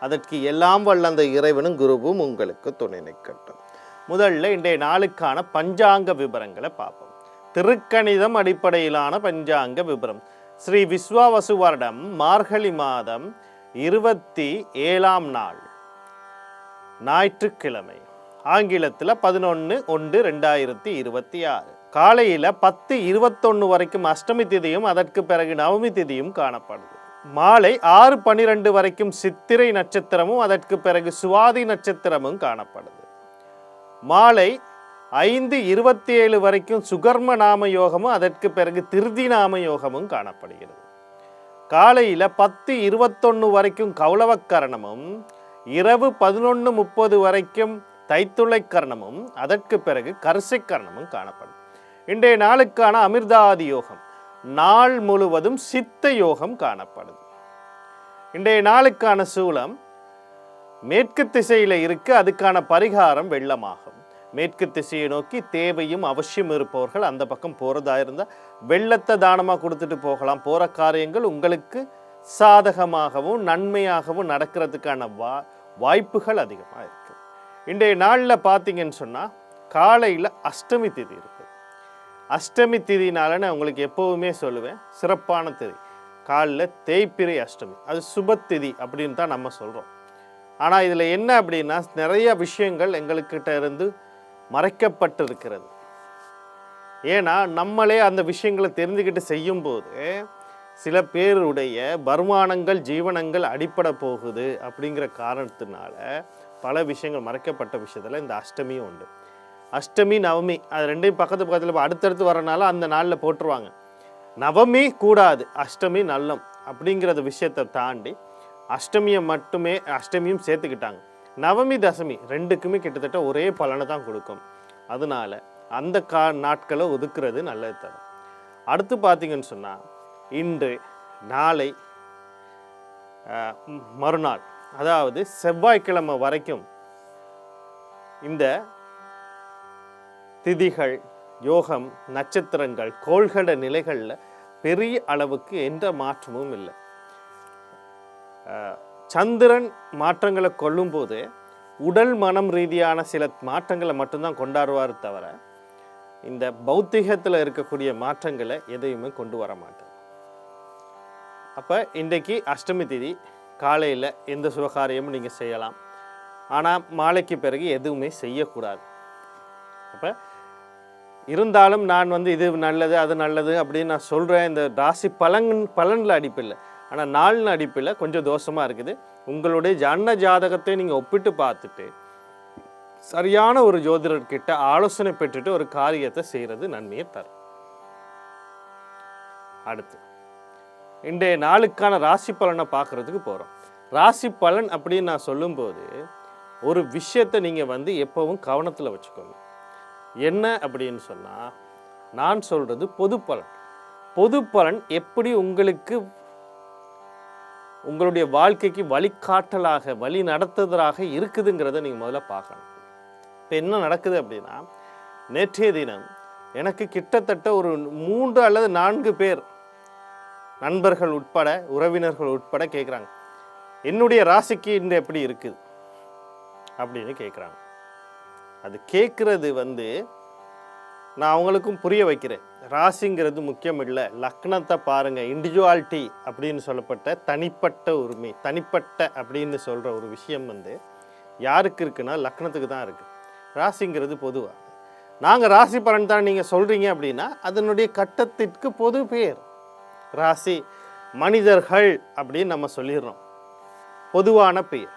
அதற்கு எல்லாம் வல்ல அந்த இறைவனும் குருவும் உங்களுக்கு துணை நிற்கட்டும். முதல்ல இன்றைய நாளுக்கான பஞ்சாங்க விவரங்களை பார்ப்போம். திருக்கணிதம் அடிப்படையிலான பஞ்சாங்க விவரம் ஸ்ரீ விஸ்வாவசு வருடம் மார்கழி மாதம் இருபத்தி ஏழாம் நாள் ஞாயிற்றுக்கிழமை ஆங்கிலத்தில் பதினொன்று ஒன்று ரெண்டாயிரத்தி இருபத்தி ஆறு. காலையில் பத்து இருபத்தொன்று வரைக்கும் அஷ்டமி திதியும் அதற்கு பிறகு நவமி திதியும் காணப்படுது. மாலை ஆறு பன்னிரெண்டு வரைக்கும் சித்திரை நட்சத்திரமும் அதற்கு பிறகு சுவாதி நட்சத்திரமும் காணப்படுது. மாலை ஐந்து இருபத்தி ஏழு வரைக்கும் சுகர்ம நாம யோகமும் அதற்கு பிறகு திருதி நாம யோகமும் காணப்படுகிறது. காலையில் பத்து இருபத்தொன்று வரைக்கும் கௌளவக்கரணமும் இரவு பதினொன்று முப்பது வரைக்கும் தைத்துளை கரணமும் அதற்கு பிறகு கரிசை கரணமும் காணப்படும். இன்றைய நாளுக்கான அமிர்தாதி யோகம். நாள் முழுவதும் சித்த யோகம் காணப்படுது. இன்றைய நாளுக்கான சூலம் மேற்கு திசையில் இருக்க அதுக்கான பரிகாரம் வெள்ளமாகும். மேற்கு திசையை நோக்கி தேவையும் அவசியம் இருப்பவர்கள் அந்த பக்கம் போகிறதா இருந்தால் வெள்ளத்தை தானமாக கொடுத்துட்டு போகலாம். போகிற காரியங்கள் உங்களுக்கு சாதகமாகவும் நன்மையாகவும் நடக்கிறதுக்கான வா வாய்ப்புகள் அதிகமாக இருக்குது இன்றைய நாளில் பார்த்தீங்கன்னு சொன்னால் காலையில் அஷ்டமி திதி இருக்குது அஷ்டமி திதினால நான் உங்களுக்கு எப்போவுமே சொல்லுவேன். சிறப்பான திதி. காலில் தேய்பிரை அஷ்டமி. அது சுபத்திதி அப்படின்னு தான் நம்ம சொல்கிறோம் ஆனால் இதில் என்ன அப்படின்னா நிறைய விஷயங்கள் எங்களுக்கிட்ட இருந்து மறைக்கப்பட்டிருக்கிறது. ஏன்னா நம்மளே அந்த விஷயங்களை தெரிஞ்சுக்கிட்டு செய்யும்போது சில பேருடைய வருமானங்கள் ஜீவனங்கள் அடிப்பட போகுது அப்படிங்கிற காரணத்தினால பல விஷயங்கள் மறைக்கப்பட்ட விஷயத்தில் இந்த அஷ்டமியும் உண்டு. அஷ்டமி நவமி அது ரெண்டையும் பக்கத்து பக்கத்தில் அடுத்தடுத்து வரனால அந்த நாளில் போட்டுருவாங்க. நவமி கூடாது அஷ்டமி நல்லம் அப்படிங்கிறத விஷயத்தை தாண்டி அஷ்டமியை மட்டுமே அஷ்டமியும் சேர்த்துக்கிட்டாங்க. நவமி தசமி ரெண்டுக்குமே கிட்டத்தட்ட ஒரே பலனை தான் கொடுக்கும். அதனால அந்த கா நாட்களை ஒதுக்குறது நல்லது தரும். அடுத்து பார்த்தீங்கன்னு சொன்னால் இன்று நாளை மறுநாள் அதாவது செவ்வாய்க்கிழமை வரைக்கும் இந்த திதிகள் யோகம் நட்சத்திரங்கள் கோள்கட நிலைகளில் பெரிய அளவுக்கு எந்த மாற்றமும் இல்லை. சந்திரன் மாற்றங்களை கொள்ளும்போது உடல் மனம் ரீதியான சில மாற்றங்களை மட்டும்தான் கொண்டாடுவார் தவிர இந்த பௌத்திகத்தில் இருக்கக்கூடிய மாற்றங்களை எதையுமே கொண்டு வர மாட்டார். அப்போ இன்றைக்கு அஷ்டமி திதி காலையில் எந்த சுபகாரியமும் நீங்கள் செய்யலாம். ஆனால் மாலைக்கு பிறகு எதுவுமே செய்யக்கூடாது. அப்போ இருந்தாலும் நான் வந்து இது நல்லது அது நல்லது அப்படின்னு நான் சொல்கிறேன் இந்த ராசி பலன் பலனில் அடிப்பில்லை. ஆனால் நாளின் அடிப்பில் கொஞ்சம் தோஷமாக இருக்குது. உங்களுடைய ஜன்ன ஜாதகத்தை நீங்கள் ஒப்பிட்டு பார்த்துட்டு சரியான ஒரு ஜோதிடர்கிட்ட ஆலோசனை பெற்றுட்டு ஒரு காரியத்தை செய்கிறது நன்மையை தரும். அடுத்து இன்றைய நாளுக்கான ராசி பலனை பார்க்குறதுக்கு போகிறோம் ராசி பலன் அப்படின்னு நான் சொல்லும்போது ஒரு விஷயத்தை நீங்கள் வந்து எப்பவும் கவனத்தில் வச்சுக்கோங்க. என்ன அப்படின்னு சொன்னால் நான் சொல்கிறது பொது பலன். பொது பலன் எப்படி உங்களுக்கு உங்களுடைய வாழ்க்கைக்கு வழிகாட்டலாக வழி நடத்துதலாக இருக்குதுங்கிறத நீங்கள் முதல்ல பார்க்கணும். இப்போ என்ன நடக்குது அப்படின்னா நேற்றைய தினம் எனக்கு கிட்டத்தட்ட ஒரு மூன்று அல்லது நான்கு பேர் நண்பர்கள் உட்பட உறவினர்கள் உட்பட கேட்குறாங்க என்னுடைய ராசிக்கு இன்று எப்படி இருக்குது? அப்படின்னு கேட்குறாங்க அது கேட்குறது வந்து நான் அவங்களுக்கும் புரிய வைக்கிறேன். ராசிங்கிறது முக்கியம் இல்லை. லக்னத்தை பாருங்கள் இண்டிவிஜுவாலிட்டி அப்படின்னு சொல்லப்பட்ட தனிப்பட்ட உரிமை தனிப்பட்ட அப்படின்னு சொல்கிற ஒரு விஷயம் வந்து யாருக்கு இருக்குன்னா லக்னத்துக்கு தான் இருக்குது ராசிங்கிறது பொதுவாக நாங்கள் ராசி பலன் தான் நீங்கள் சொல்கிறீங்க அப்படின்னா அதனுடைய கட்டத்திற்கு பொது பேர் ராசி மனிதர்கள் அப்படின்னு நம்ம சொல்லிடுறோம். பொதுவான பெயர்.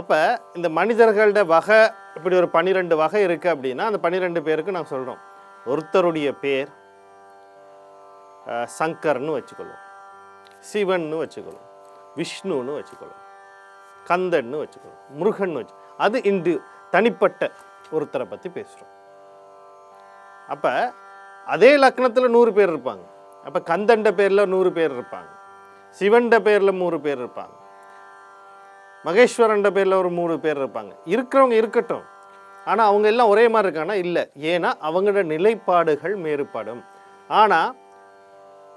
அப்போ இந்த மனிதர்களோட வகை இப்படி ஒரு பன்னிரெண்டு வகை இருக்குது அப்படின்னா அந்த பன்னிரெண்டு பேருக்கு நான் சொல்கிறோம் ஒருத்தருடைய பேர் சங்கர்னு வச்சுக்கொள்வோம். சிவன்னு வச்சுக்கொள்வோம். விஷ்ணுன்னு வச்சுக்கொள்ளும் கந்தன்னு வச்சுக்கொள்ளும் முருகன் வச்சு அது இன்று தனிப்பட்ட ஒருத்தரை பற்றி பேசுகிறோம் அப்போ அதே லக்னத்தில் நூறு பேர் இருப்பாங்க. அப்போ கந்தண்ட பேரில் நூறு பேர் இருப்பாங்க. சிவன்ட பேரில் நூறு பேர் இருப்பாங்க. மகேஸ்வரன்ற பேரில் ஒரு மூணு பேர் இருப்பாங்க. இருக்கிறவங்க இருக்கட்டும். ஆனால் அவங்க எல்லாம் ஒரே மாதிரி இருக்காங்கன்னா இல்லை. ஏன்னா அவங்களோட நிலைப்பாடுகள் மேறுபடும் ஆனால்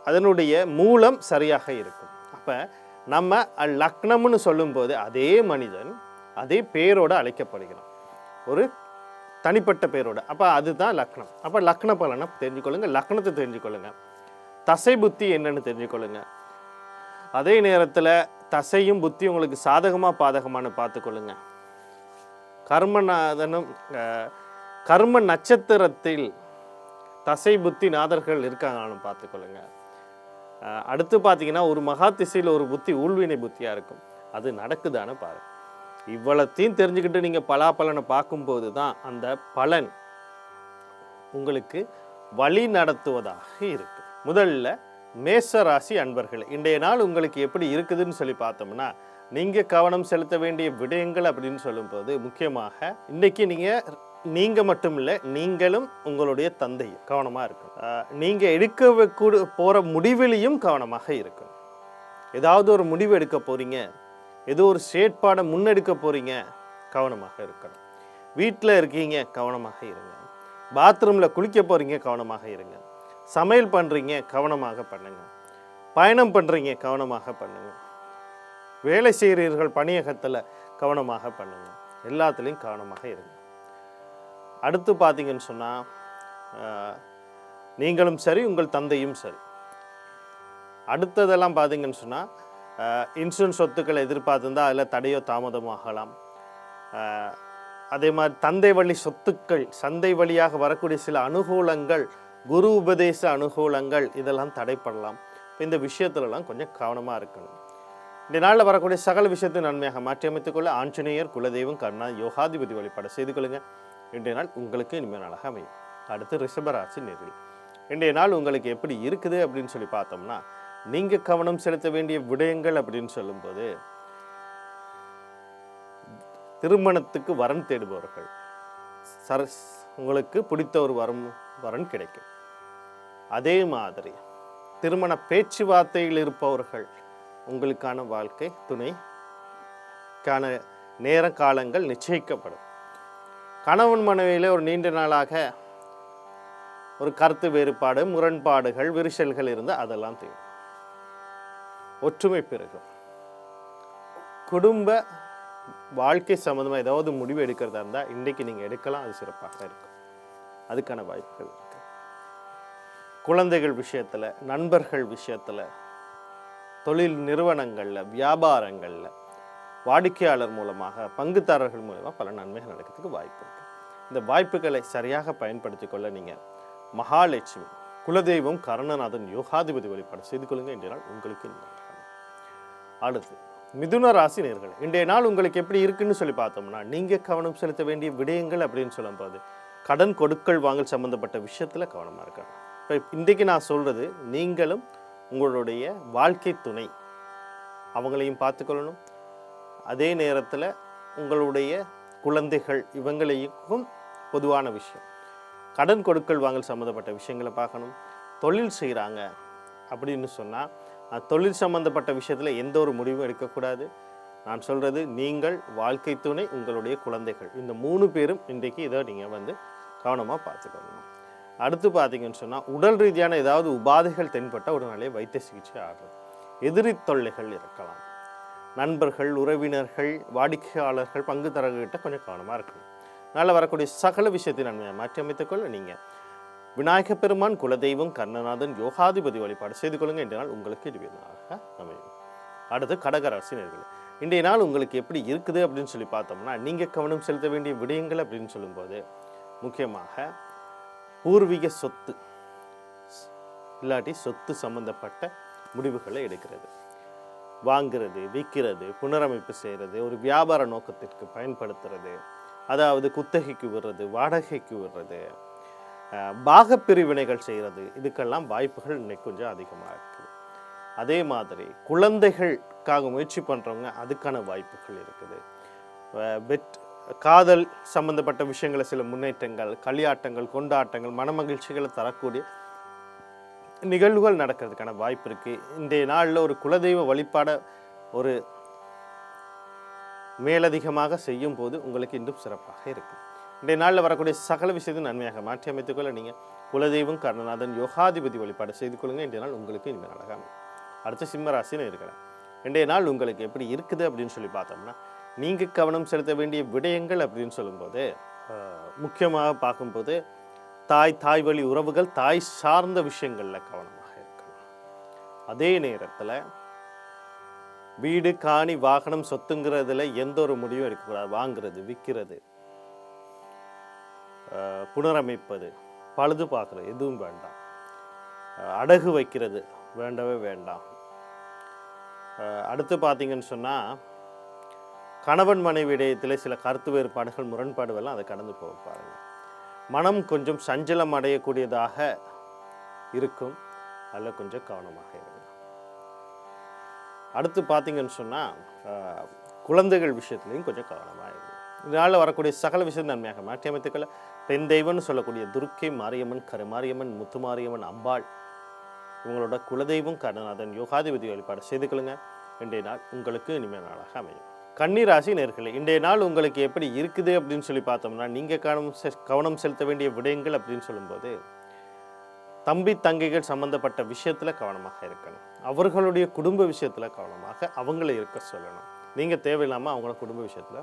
அதனுடைய மூலம் சரியாக இருக்கும். அப்போ நம்ம லக்னம்னு சொல்லும்போது அதே மனிதன் அதே பேரோடு அழைக்கப்படுகிறான். ஒரு தனிப்பட்ட பேரோட. அப்போ அதுதான் லக்னம். அப்போ லக்ன பலனை தெரிஞ்சுக்கொள்ளுங்க. லக்னத்தை தெரிஞ்சுக்கொள்ளுங்க. தசை புத்தி என்னன்னு தெரிஞ்சுக்கொள்ளுங்க. அதே நேரத்தில் தசையும் புத்தி உங்களுக்கு சாதகமாக பாதகமானு பார்த்துக்கொள்ளுங்க. கர்மநாதனும் கர்ம நட்சத்திரத்தில் தசை புத்தி நாதர்கள் இருக்காங்கன்னு பார்த்துக்கொள்ளுங்க. அடுத்து பார்த்தீங்கன்னா ஒரு மகா திசையில் ஒரு புத்தி ஊழ்வினை புத்தியாக இருக்கும். அது நடக்குதான்னு பாருங்க. இவ்வளத்தையும் தெரிஞ்சுக்கிட்டு நீங்கள் பலாபலனை பார்க்கும்போது தான் அந்த பலன் உங்களுக்கு வழி நடத்துவதாக இருக்கும் முதல்ல மேச ராசி அன்பர்கள் இன்றைய நாள் உங்களுக்கு எப்படி இருக்குதுன்னு சொல்லி பார்த்தோம்னா நீங்கள் கவனம் செலுத்த வேண்டிய விடயங்கள் அப்படின்னு சொல்லும்போது முக்கியமாக இன்றைக்கி நீங்கள் நீங்கள் மட்டும் இல்லை நீங்களும் உங்களுடைய தந்தையும் கவனமாக இருக்கும் நீங்கள் எடுக்க கூட போகிற முடிவிலையும் கவனமாக இருக்கும் ஏதாவது ஒரு முடிவு எடுக்க போகிறீங்க ஏதோ ஒரு செயற்பாடை முன்னெடுக்க போகிறீங்க கவனமாக இருக்கணும். வீட்டில் இருக்கீங்க கவனமாக இருங்க. பாத்ரூமில் குளிக்க போகிறீங்க கவனமாக இருங்க. சமையல் பண்ணுறீங்க கவனமாக பண்ணுங்க. பயணம் பண்ணுறீங்க கவனமாக பண்ணுங்க. வேலை செய்கிறீர்கள் பணியகத்தில் கவனமாக பண்ணுங்க. எல்லாத்துலேயும் கவனமாக இருங்க. அடுத்து பார்த்தீங்கன்னு சொன்னால் நீங்களும் சரி உங்கள் தந்தையும் சரி. அடுத்ததெல்லாம் பார்த்தீங்கன்னு சொன்னால் இன்சூரன்ஸ் சொத்துக்களை எதிர்பார்த்துருந்தா அதில் தடையோ தாமதமாகலாம் அதே மாதிரி தந்தை வழி சொத்துக்கள் சந்தை வழியாக வரக்கூடிய சில அனுகூலங்கள் குரு உபதேச அனுகூலங்கள் இதெல்லாம் தடைப்படலாம் இப்போ இந்த விஷயத்துலலாம் கொஞ்சம் கவனமாக இருக்கணும். இந்த நாளில் வரக்கூடிய சகல விஷயத்தை நன்மையாக மாற்றி அமைத்துக்கொள்ள ஆஞ்சநேயர் குலதெய்வம் கர்ணா யோகாதிபதி வழிபாடு செய்து கொள்ளுங்கள் இன்றைய நாள் உங்களுக்கு இனிமேல் நாளாக அமையும். அடுத்து ரிஷபராசி நேரில். இன்றைய நாள் உங்களுக்கு எப்படி இருக்குது அப்படின்னு சொல்லி பார்த்தோம்னா நீங்கள் கவனம் செலுத்த வேண்டிய விடயங்கள் அப்படின்னு சொல்லும்போது திருமணத்துக்கு வரன் தேடுபவர்கள். சர உங்களுக்கு பிடித்த ஒரு வரம் வரன் கிடைக்கும். அதே மாதிரி திருமண பேச்சுவார்த்தையில் இருப்பவர்கள் உங்களுக்கான வாழ்க்கை துணைக்கான நேர காலங்கள் நிச்சயிக்கப்படும். கணவன் மனைவியில் ஒரு நீண்ட நாளாக ஒரு கருத்து வேறுபாடு முரண்பாடுகள் விரிசல்கள் இருந்து அதெல்லாம் தீரும். ஒற்றுமை பெருகும். குடும்ப வாழ்க்கை சம்மந்தமாக ஏதாவது முடிவு எடுக்கிறதா இருந்தால் இன்றைக்கு நீங்கள் எடுக்கலாம். அது சிறப்பாக இருக்கும். அதுக்கான வாய்ப்புகள் இருக்குது குழந்தைகள் விஷயத்தில் நண்பர்கள் விஷயத்தில் தொழில் நிறுவனங்களில் வியாபாரங்களில் வாடிக்கையாளர் மூலமாக பங்குதாரர்கள் மூலமாக பல நன்மைகள் நடக்கிறதுக்கு வாய்ப்பு இருக்குது இந்த வாய்ப்புகளை சரியாக பயன்படுத்திக் கொள்ள நீங்கள் மகாலட்சுமி குலதெய்வம் கருணநாதன் யோகாதிபதி வழிபாடு செய்து கொள்ளுங்கள் இன்றைய நாள் உங்களுக்கு அடுத்து மிதுன ராசி நேர்கள். இன்றைய நாள் உங்களுக்கு எப்படி இருக்குன்னு சொல்லி பார்த்தோம்னா நீங்கள் கவனம் செலுத்த வேண்டிய விடயங்கள் அப்படின்னு சொல்லும்போது கடன் கொடுக்கல் வாங்கல் சம்மந்தப்பட்ட விஷயத்தில் கவனமாக இருக்கணும். இப்போ இன்றைக்கு நான் சொல்கிறது நீங்களும் உங்களுடைய வாழ்க்கை துணை அவங்களையும் பார்த்துக்கொள்ளணும். அதே நேரத்தில் உங்களுடைய குழந்தைகள் இவங்களையும் பொதுவான விஷயம். கடன் கொடுக்கல் வாங்கல் சம்மந்தப்பட்ட விஷயங்களை பார்க்கணும். தொழில் செய்கிறாங்க அப்படின்னு சொன்னால் தொழில் சம்மந்தப்பட்ட விஷயத்தில் எந்த ஒரு முடிவும் எடுக்கக்கூடாது. நான் சொல்கிறது நீங்கள் வாழ்க்கை துணை உங்களுடைய குழந்தைகள். இந்த மூணு பேரும் இன்றைக்கு இதை நீங்கள் வந்து கவனமாக பார்த்துக்கணும் அடுத்து பார்த்தீங்கன்னு சொன்னால் உடல் ரீதியான ஏதாவது உபாதைகள் தென்பட்ட உடனே வைத்திய சிகிச்சை ஆகும் எதிரி தொல்லைகள் இருக்கலாம். நண்பர்கள் உறவினர்கள் வாடிக்கையாளர்கள் பங்கு பங்குதாரர்கிட்ட கொஞ்சம் கவனமாக இருக்கணும். நாளை வரக்கூடிய சகல விஷயத்தை நன்மையை மாற்றி அமைத்துக்கொள்ள நீங்கள் விநாயக பெருமான் குலதெய்வம் கர்ணநாதன் யோகாதிபதி வழிபாடு செய்து கொள்ளுங்கள் இன்றைய நாள் உங்களுக்கு இதுவே அமையும். அடுத்து கடகராசினர்கள் இன்றைய நாள் உங்களுக்கு எப்படி இருக்குது அப்படின்னு சொல்லி பார்த்தோம்னா நீங்கள் கவனம் செலுத்த வேண்டிய விடயங்கள் அப்படின்னு சொல்லும்போது முக்கியமாக பூர்வீக சொத்து இல்லாட்டி சொத்து சம்பந்தப்பட்ட முடிவுகளை எடுக்கிறது. வாங்கிறது விற்கிறது புனரமைப்பு செய்கிறது ஒரு வியாபார நோக்கத்திற்கு பயன்படுத்துறது அதாவது குத்தகைக்கு விடுறது வாடகைக்கு விடுறது பாகப்பிரிவினைகள் செய்கிறது இதுக்கெல்லாம் வாய்ப்புகள் இன்னைக்கு கொஞ்சம் அதிகமாக இருக்குது. அதே மாதிரி குழந்தைகளுக்காக முயற்சி பண்ணுறவங்க அதுக்கான வாய்ப்புகள் இருக்குது. வெட் காதல் சம்பந்தப்பட்ட விஷயங்களை சில முன்னேற்றங்கள் களியாட்டங்கள் கொண்டாட்டங்கள் மனமகிழ்ச்சிகளை தரக்கூடிய நிகழ்வுகள் நடக்கிறதுக்கான வாய்ப்பு இருக்கு. இன்றைய நாளில் ஒரு குலதெய்வ வழிபாட ஒரு மேலதிகமாக செய்யும் போது உங்களுக்கு இன்னும் சிறப்பாக இருக்கும் இன்றைய நாளில் வரக்கூடிய சகல விஷயத்தை நன்மையாக மாற்றி அமைத்துக்கொள்ள நீங்கள் குலதெய்வம் கருணநாதன் யோகாதிபதி வழிபாடு செய்து கொள்ளுங்கள் இன்றைய நாள் உங்களுக்கு இனிமேல் அழகாம அடுத்த சிம்ம ராசின்னு இருக்கிறேன். இன்றைய நாள் உங்களுக்கு எப்படி இருக்குது அப்படின்னு சொல்லி பார்த்தோம்னா நீங்கள் கவனம் செலுத்த வேண்டிய விடயங்கள் அப்படின்னு சொல்லும்போது ஆஹ், முக்கியமாக பார்க்கும்போது தாய் தாய் வழி உறவுகள் தாய் சார்ந்த விஷயங்களில் கவனமாக இருக்கணும். அதே நேரத்தில் வீடு காணி வாகனம் சொத்துங்கிறதுல எந்த ஒரு முடிவும் எடுக்கக்கூடாது. வாங்குறது விற்கிறது ஆஹ், புனரமைப்பது பழுது பார்க்குறது எதுவும் வேண்டாம். அடகு வைக்கிறது வேண்டவே வேண்டாம். அடுத்து பார்த்தீங்கன்னு சொன்னால் கணவன் மனைவி இடையத்தில் சில கருத்து வேறுபாடுகள் முரண்பாடுகள்லாம் அதை கடந்து போக பாருங்கள் மனம் கொஞ்சம் சஞ்சலம் அடையக்கூடியதாக இருக்கும். அதில் கொஞ்சம் கவனமாக இருக்கணும் அடுத்து பார்த்தீங்கன்னு சொன்னால் குழந்தைகள் விஷயத்துலையும் கொஞ்சம் கவனமாக இருக்கும் இதனால் வரக்கூடிய சகல விஷயம் நன்மையாக மாற்றி அமைத்துக்களை பெண் தெய்வம்னு சொல்லக்கூடிய துர்க்கை மாரியம்மன் கருமாரியம்மன் முத்துமாரியம்மன் அம்பாள் இவங்களோட குலதெய்வம் கருணாதன் யோகாதிபதி வழிபாடு செய்து கொள்ளுங்க. இன்றைய நாள் உங்களுக்கு இனிமேல் நாளாக அமையும். கன்னிராசி நேர்களை இன்றைய நாள் உங்களுக்கு எப்படி இருக்குது அப்படின்னு சொல்லி பார்த்தோம்னா நீங்கள் கவனம் செ- கவனம் செலுத்த வேண்டிய விடயங்கள் அப்படின்னு சொல்லும்போது தம்பி தங்கைகள் சம்பந்தப்பட்ட விஷயத்தில் கவனமாக இருக்கணும். அவர்களுடைய குடும்ப விஷயத்தில் கவனமாக அவங்கள இருக்க சொல்லணும். நீங்கள் தேவையில்லாமல் அவங்கள குடும்ப விஷயத்தில்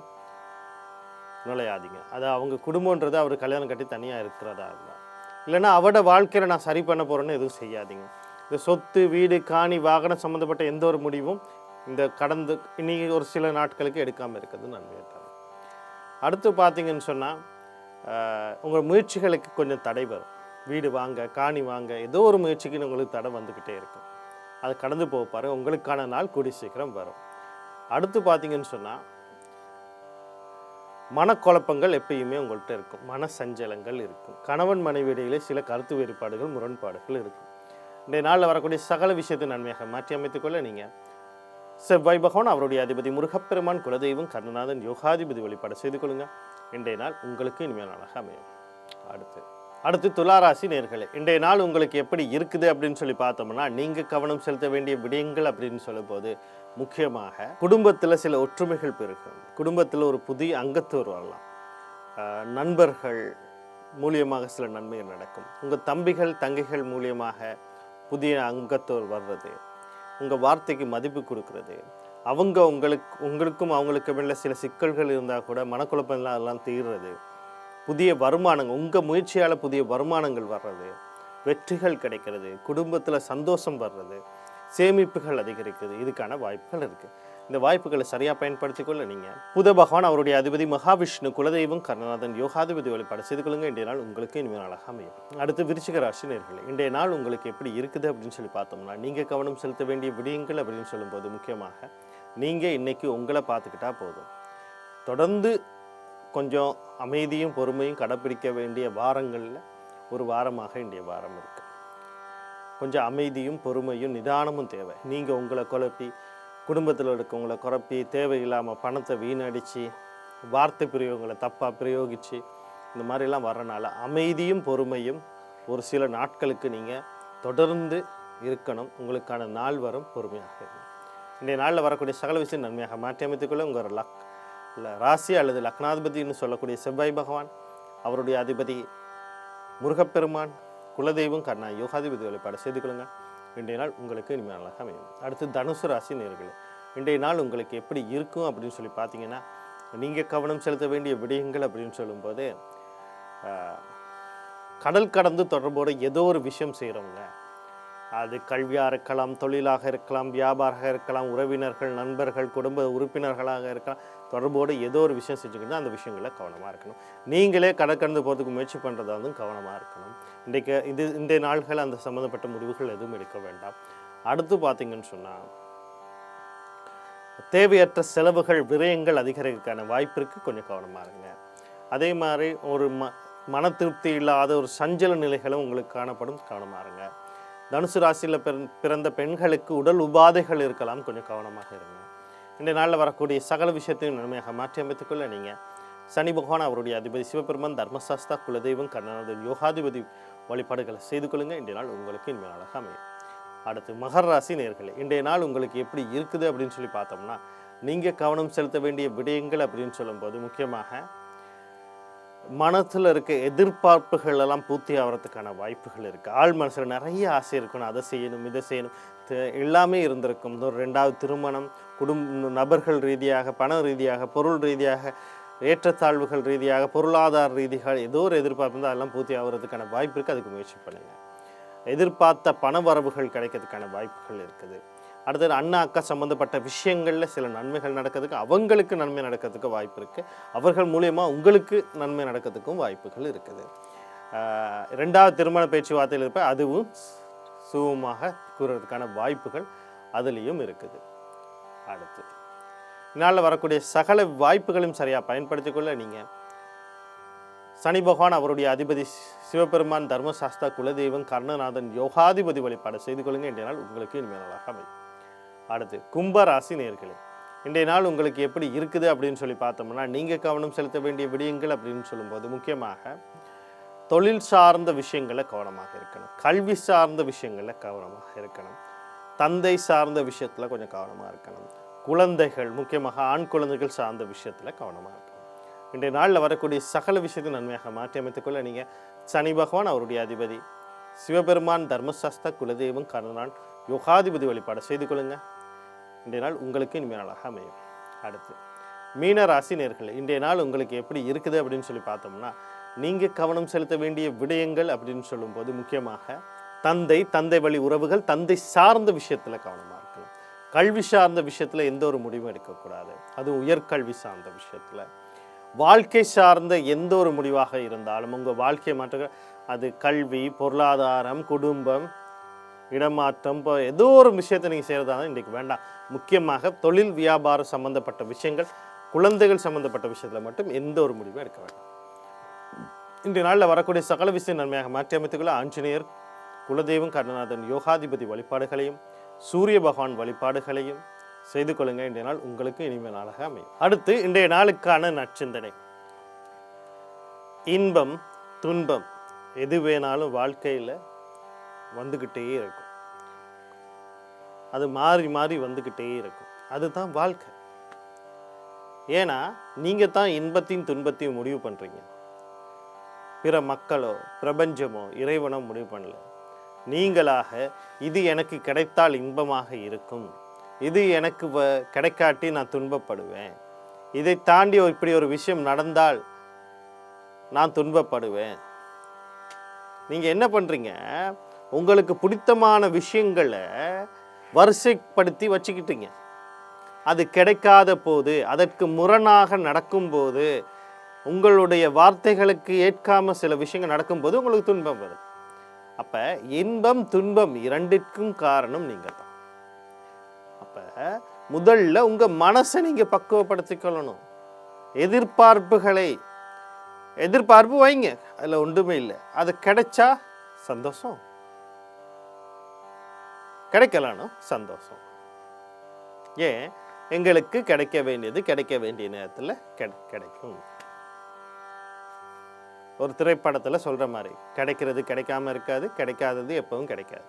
நுழையாதீங்க. அது அவங்க குடும்பன்றது அவர் கல்யாணம் கட்டி தனியாக இருக்கிறதா இருந்தால் இல்லைன்னா அவட வாழ்க்கையில் நான் சரி பண்ண போகிறேன்னு எதுவும் செய்யாதீங்க. இந்த சொத்து வீடு காணி வாகனம் சம்மந்தப்பட்ட எந்த ஒரு முடிவும் இந்த கடந்து இன்றைக்கி ஒரு சில நாட்களுக்கு எடுக்காமல் இருக்கிறது நன்மையை தரும் அடுத்து பார்த்தீங்கன்னு சொன்னால் உங்கள் முயற்சிகளுக்கு கொஞ்சம் தடை வரும். வீடு வாங்க காணி வாங்க ஏதோ ஒரு முயற்சிக்கு உங்களுக்கு தடை வந்துக்கிட்டே இருக்கும். அது கடந்து போக பாருங்க உங்களுக்கான நாள் கூடி சீக்கிரம் வரும். அடுத்து பார்த்தீங்கன்னு சொன்னால் மனக்குழப்பங்கள் எப்பயுமே உங்கள்கிட்ட இருக்கும். மன சஞ்சலங்கள் இருக்கும். கணவன் மனைவி இடையிலே சில கருத்து வேறுபாடுகள் முரண்பாடுகள் இருக்கும். இன்றைய நாளில் வரக்கூடிய சகல விஷயத்தை நன்மையாக மாற்றி அமைத்துக்கொள்ள நீங்கள் செவ்வாய் பகவான் அவருடைய அதிபதி முருகப்பெருமான் குலதெய்வம் கருணாதன் யோகாதிபதி வழிபாடு செய்து கொள்ளுங்க. இன்றைய நாள் உங்களுக்கு இனிமையான நாளாக அமையும். அடுத்து அடுத்து துளாராசி நேர்களே இன்றைய நாள் உங்களுக்கு எப்படி இருக்குது அப்படின்னு சொல்லி பார்த்தோம்னா நீங்கள் கவனம் செலுத்த வேண்டிய விடயங்கள் அப்படின்னு சொல்லும்போது முக்கியமாக குடும்பத்தில் சில ஒற்றுமைகள் பெருகும். குடும்பத்தில் ஒரு புதிய அங்கத்தோர் வரலாம் நண்பர்கள் மூலியமாக சில நன்மைகள் நடக்கும். உங்கள் தம்பிகள் தங்கைகள் மூலியமாக புதிய அங்கத்தோர் வர்றது. உங்கள் வார்த்தைக்கு மதிப்பு கொடுக்கறது. அவங்க உங்களுக்கு உங்களுக்கும் அவங்களுக்கு மேல சில சிக்கல்கள் இருந்தால் கூட மனக்குழப்பம்லாம் அதெல்லாம் தீர்றது. புதிய வருமானங்கள் உங்கள் முயற்சியால் புதிய வருமானங்கள் வர்றது. வெற்றிகள் கிடைக்கிறது. குடும்பத்தில் சந்தோஷம் வர்றது. சேமிப்புகள் அதிகரிக்கிறது. இதுக்கான வாய்ப்புகள் இருக்குது இந்த வாய்ப்புகளை சரியாக பயன்படுத்திக் கொள்ள நீங்கள் புத பகவான் அவருடைய அதிபதி மகாவிஷ்ணு குலதெய்வம் கர்ணநாதன் யோகாதிபதி வழிபாடு செய்து கொள்ளுங்க. இன்றைய நாள் உங்களுக்கு இனிமே நாளாக அமையும் அடுத்து விருச்சிக ராசி நேர்களை இன்றைய நாள் உங்களுக்கு எப்படி இருக்குது அப்படின்னு சொல்லி பார்த்தோம்னா நீங்கள் கவனம் செலுத்த வேண்டிய விடயங்கள் அப்படின்னு சொல்லும்போது முக்கியமாக நீங்கள் இன்றைக்கி உங்களை பார்த்துக்கிட்டா போதும். தொடர்ந்து கொஞ்சம் அமைதியும் பொறுமையும் கடைப்பிடிக்க வேண்டிய வாரங்களில் ஒரு வாரமாக இன்றைய வாரம் இருக்குது கொஞ்சம் அமைதியும் பொறுமையும் நிதானமும் தேவை. நீங்கள் உங்களை குழப்பி குடும்பத்தில் இருக்கவங்களை குழப்பி தேவையில்லாமல் பணத்தை வீணடித்து வார்த்தை பிரயோகங்களை தப்பாக பிரயோகித்து இந்த மாதிரிலாம் வரனால அமைதியும் பொறுமையும் ஒரு சில நாட்களுக்கு நீங்கள் தொடர்ந்து இருக்கணும். உங்களுக்கான நாள் வரும் பொறுமையாக இன்றைய நாளில் வரக்கூடிய சகல விஷயம் நன்மையாக மாற்றி அமைத்துக்கொள்ள உங்கள் லக் இல்லை ராசி அல்லது லக்னாதிபதினு சொல்லக்கூடிய செவ்வாய் பகவான் அவருடைய அதிபதி முருகப்பெருமான் குலதெய்வம் கண்ணா யோகாதிபதி வழிபாடு செய்து கொள்ளுங்கள் இன்றைய நாள் உங்களுக்கு இனிமையான நல்லா அமையும். அடுத்து தனுசு ராசி நேர்களே இன்றைய நாள் உங்களுக்கு எப்படி இருக்கும் அப்படின்னு சொல்லி பார்த்தீங்கன்னா நீங்கள் கவனம் செலுத்த வேண்டிய விடயங்கள் அப்படின்னு சொல்லும்போது ஆஹ், கடல் கடந்து தொடர்போட ஏதோ ஒரு விஷயம் செய்கிறவங்க அது கல்வியாக இருக்கலாம் தொழிலாக இருக்கலாம் வியாபாரமாக இருக்கலாம் உறவினர்கள் நண்பர்கள் குடும்ப உறுப்பினர்களாக இருக்கலாம். தொடர்போடு ஏதோ ஒரு விஷயம் செஞ்சுக்கிட்டு அந்த விஷயங்களை கவனமாக இருக்கணும். நீங்களே கடற்கடந்து போகிறதுக்கு முயற்சி பண்ணுறதா வந்து கவனமாக இருக்கணும். இன்றைக்கு இது இந்த நாள்கள் அந்த சம்மந்தப்பட்ட முடிவுகள் எதுவும் எடுக்க வேண்டாம். அடுத்து பார்த்தீங்கன்னு சொன்னால் தேவையற்ற செலவுகள் விரயங்கள் அதிகரிக்கான வாய்ப்பிற்கு கொஞ்சம் கவனமாக இருங்க. அதே மாதிரி ஒரு ம மன திருப்தி இல்லாத ஒரு சஞ்சல நிலைகளும் உங்களுக்கு காணப்படும். கவனமாக இருங்க. தனுசு ராசியில் பிறந்த பெண்களுக்கு உடல் உபாதைகள் இருக்கலாம். கொஞ்சம் கவனமாக இருங்க. இந்த நாளில் வரக்கூடிய சகல விஷயத்தையும் நன்மையாக மாற்றி அமைத்துக்கொள்ள நீங்கள் சனி பகவான் அவருடைய அதிபதி சிவபெருமான் தர்மசாஸ்தா குலதெய்வம் கர்ணநாதன் யோகாதிபதி வழிபாடுகளை செய்து கொள்ளுங்க. இன்றைய நாள் உங்களுக்கு இனிமேல் அழகாக அமையும். அடுத்து மகர ராசி நேர்களை இன்றைய நாள் உங்களுக்கு எப்படி இருக்குது அப்படின்னு சொல்லி பார்த்தோம்னா நீங்கள் கவனம் செலுத்த வேண்டிய விடயங்கள் அப்படின்னு சொல்லும்போது முக்கியமாக மனத்தில் இருக்க எதிர்பார்ப்புகள் எல்லாம் பூர்த்தி ஆகிறதுக்கான வாய்ப்புகள் இருக்குது ஆள் மனசில் நிறைய ஆசை இருக்கணும். அதை செய்யணும் இதை செய்யணும். எல்லாமே இருந்திருக்கும். ஒரு ரெண்டாவது திருமணம் குடும்ப நபர்கள் ரீதியாக பண ரீதியாக பொருள் ரீதியாக ஏற்றத்தாழ்வுகள் ரீதியாக பொருளாதார ரீதிகள் ஏதோ ஒரு எதிர்பார்ப்பு இருந்தால் அதெல்லாம் பூர்த்தி ஆகிறதுக்கான வாய்ப்பு இருக்குது அதுக்கு முயற்சி பண்ணுங்கள் எதிர்பார்த்த பண வரவுகள் கிடைக்கிறதுக்கான வாய்ப்புகள் இருக்குது. அடுத்தது அண்ணா அக்கா சம்மந்தப்பட்ட விஷயங்களில் சில நன்மைகள் நடக்கிறதுக்கு அவங்களுக்கு நன்மை நடக்கிறதுக்கு வாய்ப்பு இருக்குது அவர்கள் மூலயமா உங்களுக்கு நன்மை நடக்கிறதுக்கும் வாய்ப்புகள் இருக்குது. ரெண்டாவது திருமண பேச்சுவார்த்தையில் இருப்ப அதுவும் சுகமாக கூறுறதுக்கான வாய்ப்புகள் அதுலேயும் இருக்குது. அடுத்து இதனால் வரக்கூடிய சகல வாய்ப்புகளையும் சரியாக பயன்படுத்திக் கொள்ள நீங்கள் சனி பகவான் அவருடைய அதிபதி சிவபெருமான் தர்மசாஸ்தா குலதெய்வம் கர்ணநாதன் யோகாதிபதி வழிபாடு செய்து கொள்ளுங்க. என்றால் உங்களுக்கு இனிமேலாக அமையும். அடுத்து கும்பராசி நேர்களே இன்றைய நாள் உங்களுக்கு எப்படி இருக்குது அப்படின்னு சொல்லி பார்த்தோம்னா நீங்கள் கவனம் செலுத்த வேண்டிய விடயங்கள் அப்படின்னு சொல்லும்போது முக்கியமாக தொழில் சார்ந்த விஷயங்களில் கவனமாக இருக்கணும். கல்வி சார்ந்த விஷயங்களில் கவனமாக இருக்கணும். தந்தை சார்ந்த விஷயத்தில் கொஞ்சம் கவனமாக இருக்கணும். குழந்தைகள் முக்கியமாக ஆண் குழந்தைகள் சார்ந்த விஷயத்தில் கவனமாக இருக்கணும். இன்றைய நாளில் வரக்கூடிய சகல விஷயத்தை நன்மையாக மாற்றி அமைத்துக்கொள்ள நீங்கள் சனி பகவான் அவருடைய அதிபதி சிவபெருமான் தர்மசாஸ்தா குலதெய்வம் கருணான் யோகாதிபதி வழிபாடு செய்து கொள்ளுங்கள் இன்றைய நாள் உங்களுக்கு இனிமே நாளாக அமையும். அடுத்து மீன ராசி இன்றைய நாள் உங்களுக்கு எப்படி இருக்குது அப்படின்னு சொல்லி பார்த்தோம்னா நீங்கள் கவனம் செலுத்த வேண்டிய விடயங்கள் அப்படின்னு சொல்லும்போது முக்கியமாக தந்தை தந்தை வழி உறவுகள் தந்தை சார்ந்த விஷயத்தில் கவனமாக இருக்கணும். கல்வி சார்ந்த விஷயத்தில் எந்த ஒரு முடிவும் எடுக்கக்கூடாது. அது உயர்கல்வி சார்ந்த விஷயத்தில். வாழ்க்கை சார்ந்த எந்த ஒரு முடிவாக இருந்தாலும் உங்கள் வாழ்க்கையை மாற்ற அது கல்வி பொருளாதாரம் குடும்பம் இடமாற்றம் இப்போ ஏதோ ஒரு விஷயத்தை நீங்கள் செய்கிறதா இன்றைக்கு வேண்டாம். முக்கியமாக தொழில் வியாபாரம் சம்பந்தப்பட்ட விஷயங்கள் குழந்தைகள் சம்பந்தப்பட்ட விஷயத்தில் மட்டும் எந்த ஒரு முடிவும் எடுக்க வேண்டாம். இன்றைய நாளில் வரக்கூடிய சகல விஷயம் நன்மையாக மாற்றி அமைத்துக்கொள்ள ஆஞ்சநேயர் குலதெய்வம் கருணநாதன் யோகாதிபதி வழிபாடுகளையும் சூரிய பகவான் வழிபாடுகளையும் செய்து கொள்ளுங்க. இன்றைய நாள் உங்களுக்கு இனிமே நாளாக அமையும். அடுத்து இன்றைய நாளுக்கான நற்சிந்தனை. இன்பம் துன்பம் எது வேணாலும் வாழ்க்கையில் வந்துக்கிட்டே இருக்கும். அது மாறி மாறி வந்துக்கிட்டே இருக்கும். அதுதான் வாழ்க்கை. ஏன்னா நீங்கள் தான் இன்பத்தையும் துன்பத்தையும் முடிவு பண்ணுறீங்க பிற மக்களோ பிரபஞ்சமோ இறைவனோ முடிவு பண்ணல. நீங்களாக இது எனக்கு கிடைத்தால் இன்பமாக இருக்கும். இது எனக்கு வ- கிடைக்காட்டி நான் துன்பப்படுவேன். இதை தாண்டி ஒரு- இப்படி ஒரு விஷயம் நடந்தால் நான் துன்பப்படுவேன். நீங்கள் என்ன பண்ணுறீங்க உங்களுக்கு பிடித்தமான விஷயங்களை வரிசைப்படுத்தி வச்சுக்கிட்டீங்க. அது கிடைக்காத போது அதற்கு முரணாக நடக்கும்போது உங்களுடைய வார்த்தைகளுக்கு ஏற்காம சில விஷயங்கள் நடக்கும்போது உங்களுக்கு துன்பம் வரும். அப்போ இன்பம் துன்பம் இரண்டிற்கும் காரணம் நீங்கள் தான் அப்போ முதல்ல உங்கள் மனசை நீங்கள் பக்குவப்படுத்திக்கொள்ளணும் எதிர்பார்ப்புகளை எதிர்பார்ப்பு வைங்க. அதில் ஒன்றுமே இல்லை. அது கிடைச்சா சந்தோஷம். கிடைக்கலானோ சந்தோஷம். ஏன்? எங்களுக்கு கிடைக்க வேண்டியது கிடைக்க வேண்டிய நேரத்தில் கிடை கிடைக்கும். ஒரு திரைப்படத்தில் சொல்கிற மாதிரி கிடைக்கிறது கிடைக்காம இருக்காது கிடைக்காதது எப்பவும் கிடைக்காது.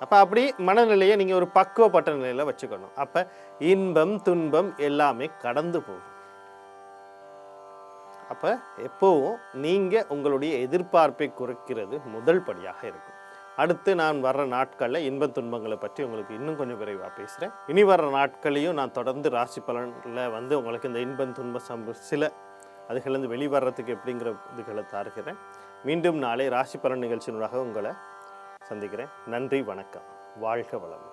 அப்போ அப்படி மனநிலையை நீங்கள் ஒரு பக்குவப்பட்ட நிலையில் வச்சுக்கணும். அப்போ இன்பம் துன்பம் எல்லாமே கடந்து போகும். அப்போ எப்போவும் நீங்கள் உங்களுடைய எதிர்பார்ப்பை குறைக்கிறது முதல் படியாக இருக்கும். அடுத்து நான் வர்ற நாட்களில் இன்ப துன்பங்களை பற்றி உங்களுக்கு இன்னும் கொஞ்சம் விரைவாக பேசுகிறேன் இனி வர்ற நாட்களையும் நான் தொடர்ந்து ராசி பலனில் வந்து உங்களுக்கு இந்த இன்பம் துன்ப சம்ப சில அதுகளிருந்து வெளிவரத்துக்கு எப்படிங்கிற இதுகளை தருகிறேன். மீண்டும் நாளை ராசி பலன் நிகழ்ச்சியினூடாக உங்களை சந்திக்கிறேன். நன்றி வணக்கம். வாழ்க வளமுடன்.